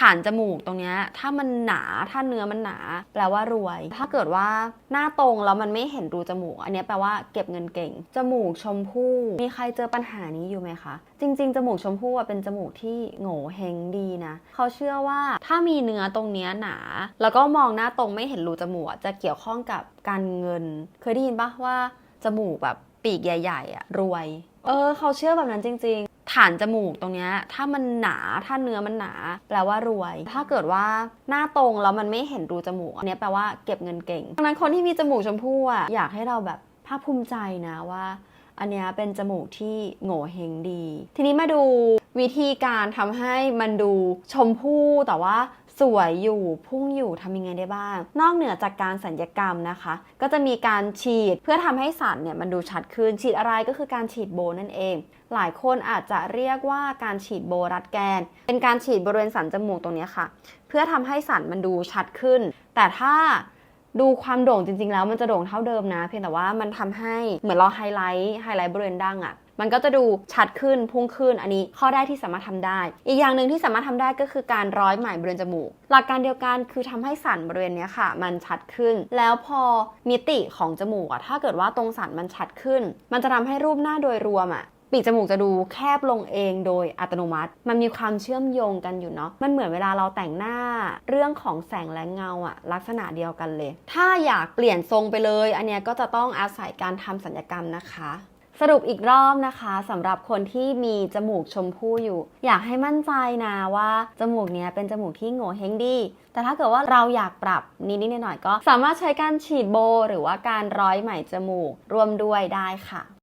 ฐานจมูกตรงเนี้ยถ้ามันหนาถ้าเนื้อมันหนา แปลว่ารวย ถ้าเกิดว่าหน้าตรงแล้วมันไม่เห็นรูจมูก อันนี้แปลว่าเก็บเงินเก่ง จมูกชมพู่มีใครเจอปัญหานี้อยู่ไหมคะ จริง ๆ จมูกชมพู่เป็นจมูกที่โง่เฮงดีนะเขาเชื่อว่าถ้ามีเนื้อตรงเนี้ยหนา แล้วก็มองหน้าตรงไม่เห็นรูจมูกจะเกี่ยวข้องกับการเงิน เคยได้ยินปะว่าจมูกแบบปีกใหญ่ ๆอะรวย เออ เขาเชื่อแบบนั้นจริง ๆ ฐานจมูกตรงเนี้ยถ้ามันหนาถ้าเนื้อมันหนา แปลว่ารวย ถ้าเกิดว่าหน้าตรงแล้วมันไม่เห็นรูจมูกอันนี้แปลว่าเก็บเงินเก่งดังนั้นคนที่มีจมูกชมพู่อะอยากให้เราแบบภาคภูมิใจนะว่า อันนี้เป็นจมูกที่โง่เฮงดี ทีนี้มาดูวิธีการทำให้มันดูชมพู่แต่ว่า สวยอยู่พุ่งอยู่ทำยังไงได้บ้าง นอกเหนือจากการสัญญกรรมนะคะ ก็จะมีการฉีดเพื่อทำให้สันเนี่ยมันดูชัดขึ้น ฉีดอะไรก็คือการฉีดโบนั่นเอง หลายคนอาจจะเรียกว่าการฉีดโบรัดแกน เป็นการฉีดบริเวณสันจมูกตรงนี้ค่ะ เพื่อทำให้สันมันดูชัดขึ้น แต่ถ้า ดูความโด่งจริง ๆ แล้วมันจะโด่งเท่าเดิมนะ เพียงแต่ว่ามันทำให้เหมือนเราไฮไลท์ไฮไลท์บริเวณดั้งอะ่ะมันก็จะดูชัดขึ้นพุ่งขึ้นอันนี้ข้อได้ที่สามารถทำได้ อีกอย่างหนึ่งที่สามารถทำได้ก็คือการร้อยไหมบริเวณจมูก หลักการเดียวกันคือทำให้สันบริเวณนี้ค่ะ มันชัดขึ้น แล้วพอมิติของจมูกอะถ้าเกิดว่าตรงสันมันชัดขึ้น มันจะทำให้รูปหน้าโดยรวมอะ ปีกจมูกจะดูแคบลงเองโดยอัตโนมัติ มันมีความเชื่อมโยงกันอยู่เนาะ มันเหมือนเวลาเราแต่งหน้าเรื่องของแสงและเงาอะลักษณะเดียวกันเลย ถ้าอยากเปลี่ยนทรงไปเลย อันเนี้ยก็จะต้องอาศัยการทำสัญญกรรมนะคะสรุปอีกรอบนะคะสำหรับคนที่มีจมูกชมพู่อยู่ อยากให้มั่นใจนะว่า จมูกเนี้ยเป็นจมูกที่โง่เฮงดี แต่ถ้าเกิดว่าเราอยากปรับนิดๆหน่อยก็ สามารถใช้การฉีดโบ หรือว่าการร้อยไหมจมูกร่วมด้วยได้ค่ะ